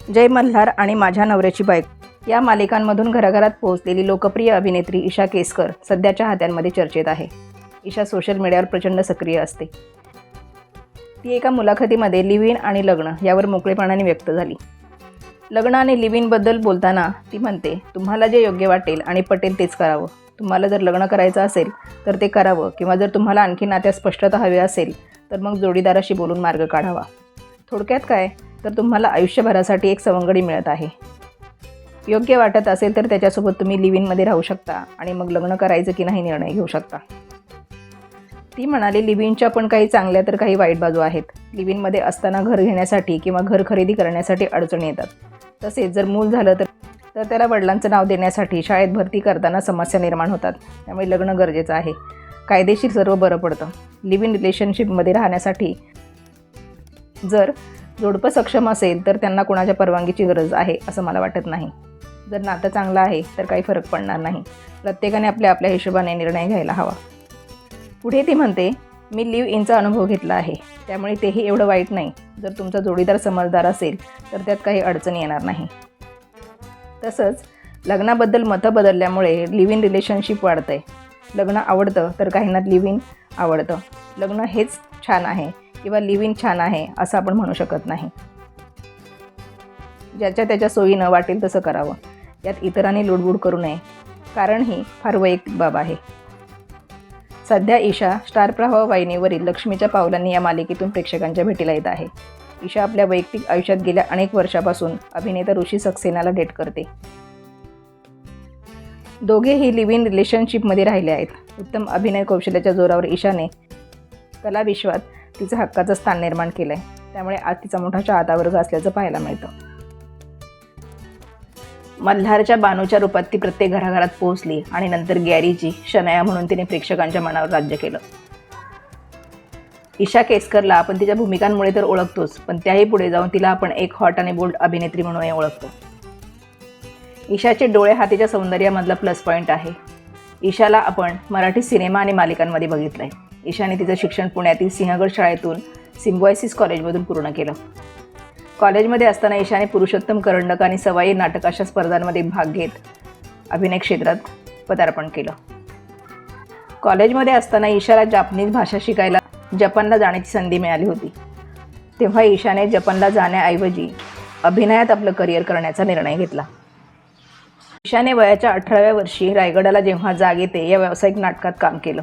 जय मल्हार आणि माझ्या नवऱ्याची बाईक या मालिकांमधून घराघरात पोहोचलेली लोकप्रिय अभिनेत्री ईशा केसकर सध्याच्या हात्यांमध्ये चर्चेत आहे. ईशा सोशल मीडियावर प्रचंड सक्रिय असते. ती एका मुलाखतीमध्ये लिव्ह इन आणि लग्न यावर मोकळेपणाने व्यक्त झाली. लग्न आणि लिव्ह इनबद्दल बोलताना ती म्हणते तुम्हाला जे योग्य वाटेल आणि पटेल तेच करावं. तुम्हाला जर लग्न करायचं असेल तर ते करावं. किंवा जर तुम्हाला आणखी नात्या स्पष्टता हवी असेल तर मग जोडीदाराशी बोलून मार्ग काढावा. थोडक्यात काय? तर तुम्हाला आयुष्यभरासाठी एक सवंगडी मिळत आहे. योग्य वाटत असेल तर त्याच्यासोबत तुम्ही लिव्ह इनमध्ये राहू शकता आणि मग लग्न करायचं की नाही निर्णय घेऊ शकता. ती म्हणाली लिव्ह इनच्या पण काही चांगल्या तर काही वाईट बाजू आहेत. लिव्ह इनमध्ये असताना घर घेण्यासाठी किंवा घर खरेदी करण्यासाठी अडचणी येतात. तसेच जर मूल झालं तर तर त्याला वडिलांचं नाव देण्यासाठी शाळेत भरती करताना समस्या निर्माण होतात. त्यामुळे लग्न गरजेचं आहे. कायदेशीर सर्व बरं पडतं. लिव्ह इन रिलेशनशिपमध्ये राहण्यासाठी जर जोडपं सक्षम असेल तर त्यांना कोणाच्या परवानगीची गरज आहे असं मला वाटत नाही. जर नातं चांगलं आहे तर काही फरक पडणार नाही. प्रत्येकाने आपल्या आपल्या हिशोबाने निर्णय घ्यायला हवा. पुढे ती म्हणते मी लिव्ह इनचा अनुभव घेतला आहे. त्यामुळे तेही एवढं वाईट नाही. जर तुमचा जोडीदार समजदार असेल तर त्यात काही अडचणी येणार नाही. तसंच लग्नाबद्दल मतं बदलल्यामुळे लिव्ह इन रिलेशनशिप वाढतं आहे लग्न आवडतं तर काहींना लिव्ह इन आवडतं. लग्न हेच छान आहे. किंवा लिव्ह इन छान आहे असं आपण म्हणू शकत नाही. ज्याच्या त्याच्या सोयीनं वाटेल तसं करावं. यात इतरांनी लुडबुड करू नये. कारण ही फार वैयक्तिक बाब आहे. सध्या ईशा स्टार प्रभाव वाहिनीवरील लक्ष्मीच्या पावलांनी या मालिकेतून प्रेक्षकांच्या भेटीला येत आहे. ईशा आपल्या वैयक्तिक आयुष्यात गेल्या अनेक वर्षापासून अभिनेता ऋषी सक्सेनाला डेट करते. दोघेही लिव्ह इन रिलेशनशिपमध्ये राहिले आहेत. उत्तम अभिनय कौशल्याच्या जोरावर ईशाने कलाविश्वात तिचं हक्काचं स्थान निर्माण केलं आहे त्यामुळे आज तिचा मोठा चाहता वर्ग असल्याचं पाहायला मिळतं. मल्हारच्या बानूच्या रूपात ती प्रत्येक घराघरात पोहोचली आणि नंतर गॅरीची शनया म्हणून तिने प्रेक्षकांच्या मनावर राज्य केलं. ईशा केसकरला आपण तिच्या भूमिकांमुळे तर ओळखतोच पण त्याही पुढे जाऊन तिला आपण एक हॉट आणि बोल्ड अभिनेत्री म्हणूनही ओळखतो. ईशाचे डोळे हा तिच्या सौंदर्यामधला प्लस पॉईंट आहे. ईशाला आपण मराठी सिनेमा आणि मालिकांमध्ये बघितलं आहे ईशाने तिचं शिक्षण पुण्यातील सिंहगड शाळेतून सिम्बॉयसिस कॉलेजमधून पूर्ण केलं. कॉलेजमध्ये असताना ईशाने पुरुषोत्तम करंडक आणि सवाई नाटक अशा स्पर्धांमध्ये भाग घेत अभिनय क्षेत्रात पदार्पण केलं. कॉलेजमध्ये असताना ईशाला जापनीज भाषा शिकायला जपानला जाण्याची संधी मिळाली होती. तेव्हा ईशाने जपानला जाण्याऐवजी अभिनयात आपलं करिअर करण्याचा निर्णय घेतला. ईशाने वयाच्या अठराव्या वर्षी रायगडाला जेव्हा जाग येते या व्यावसायिक नाटकात काम केलं.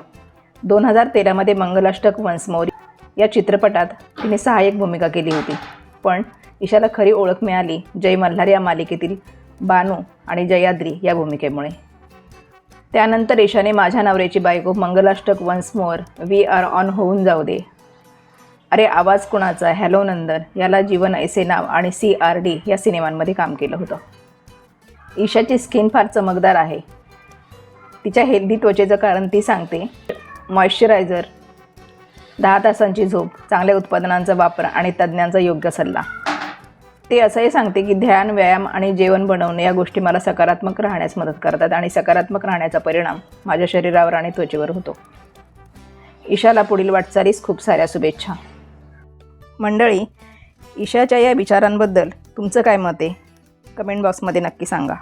दोन हजार तेरामध्ये मंगलाष्टक वन्स या चित्रपटात तिने सहाय्यक भूमिका केली होती. पण ईशाला खरी ओळख मिळाली जय मल्हार या मालिकेतील बानू आणि जयाद्री या भूमिकेमुळे. त्यानंतर ईशाने माझ्या नवऱ्याची बायको Mangalashtak once more we are on होऊन जाऊ दे. अरे आवाज कुणाचा? हॅलो नंदन. याला जीवन ऐसे नाव आणि सी आर डी या सिनेमांमध्ये काम केलं होतं. ईशाची स्किन फार चमकदार आहे. तिच्या हेल्दी त्वचेचं कारण ती सांगते मॉइश्चरायझर दहा तासांची झोप चांगल्या उत्पादनांचा वापर आणि तज्ज्ञांचा योग्य सल्ला. ते असंही सांगते की ध्यान व्यायाम आणि जेवण बनवणे या गोष्टी मला सकारात्मक राहण्यास मदत करतात आणि सकारात्मक राहण्याचा परिणाम माझ्या शरीरावर आणि त्वचेवर होतो. ईशाला पुढील वाटचालीस खूप साऱ्या शुभेच्छा. मंडळी ईशाच्या या विचारांबद्दल तुमचं काय मत आहे? कमेंट बॉक्समध्ये नक्की सांगा.